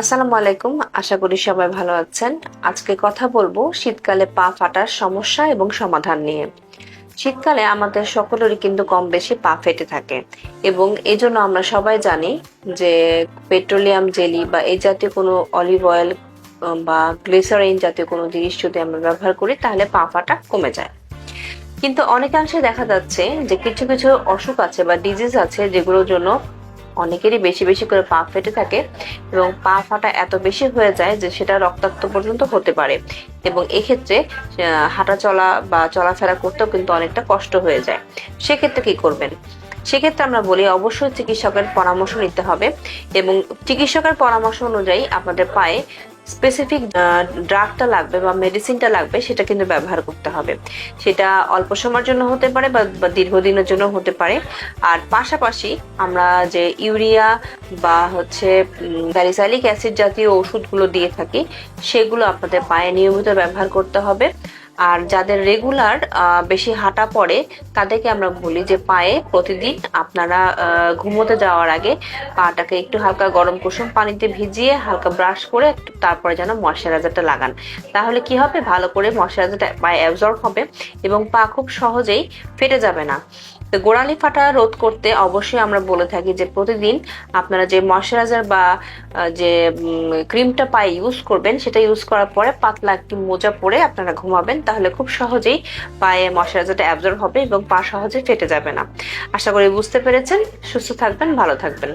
আসসালামু আলাইকুম, আশা করি সবাই ভালো আছেন। আজকে কথা বলব শীতকালে পা ফাটার সমস্যা এবং সমাধান নিয়ে। শীতকালে আমাদের সকলেরই কিন্তু কম বেশি পা ফেটে থাকে এবং এই জন্য আমরা সবাই জানি যে পেট্রোলিয়াম জেলি বা এই জাতীয় কোনো অলিভ অয়েল বা গ্লিসারিন জাতীয় কোনো জিনিস যদি আমরা ব্যবহার করি, তাহলে পা ফাটা কমে যায়। কিন্তু অনেকাংশে দেখা যাচ্ছে যে কিছু কিছু অসুখ আছে বা ডিজিজ আছে যেগুলোর জন্য অনেকেরই বেশি বেশি করে পা ফেটে থাকে এবং পা ফাটা এত বেশি হয়ে যায় যে সেটা রক্তাক্ত পর্যন্ত হতে পারে। এবং এক্ষেত্রে হাঁটা চলা বা চলাফেরা করতেও কিন্তু অনেকটা কষ্ট হয়ে যায়। সেক্ষেত্রে কি করবেন? সেক্ষেত্রে আমরা বলি অবশ্যই চিকিৎসকের পরামর্শ নিতে হবে এবং চিকিৎসকের পরামর্শ অনুযায়ী আপনাদের পায়ে স্পেসিফিক ড্রাগটা লাগবে বা মেডিসিনটা লাগবে, সেটা কিন্তু ব্যবহার করতে হবে। সেটা অল্প সময়ের জন্য হতে পারে বা দীর্ঘদিনের জন্য হতে পারে। আর পাশাপাশি আমরা যে ইউরিয়া বা হচ্ছে ভ্যালিসাইলিক অ্যাসিড জাতীয় ওষুধগুলো দিয়ে থাকি, সেগুলো আপনাদের পায়ে নিয়মিত ব্যবহার করতে হবে। আর যাদের রেগুলার বেশি হাঁটা পড়ে, তাদেরকে আমরা বলি যে পায়ে প্রতিদিন আপনারা ঘুমোতে যাওয়ার আগে পাটাকে একটু হালকা গরম কুসুম পানিতে ভিজিয়ে হালকা ব্রাশ করে একটু তারপরে যেন ময়শ্চারাইজারটা লাগান। তাহলে কি হবে? ভালো করে ময়শ্চারাইজারটা পায়ে অ্যাবজর্ব হবে এবং পা খুব সহজেই ফেটে যাবে না। তো গোড়ালি ফাটা রোধ করতে অবশ্যই আমরা বলে থাকি যে প্রতিদিন আপনারা যে ময়শ্চারাইজার বা যে ক্রিমটা পায়ে ইউজ করবেন, সেটা ইউজ করার পরে পাতলা একটি মোজা পরে আপনারা ঘুমাবেন, তাহলে খুব সহজেই পায়ে ময়শ্চারাইজারটা অ্যাবজর্ব হবে এবং পা সহজে ফেটে যাবে না। আশা করি বুঝতে পেরেছেন, সুস্থ থাকবেন, ভালো থাকবেন।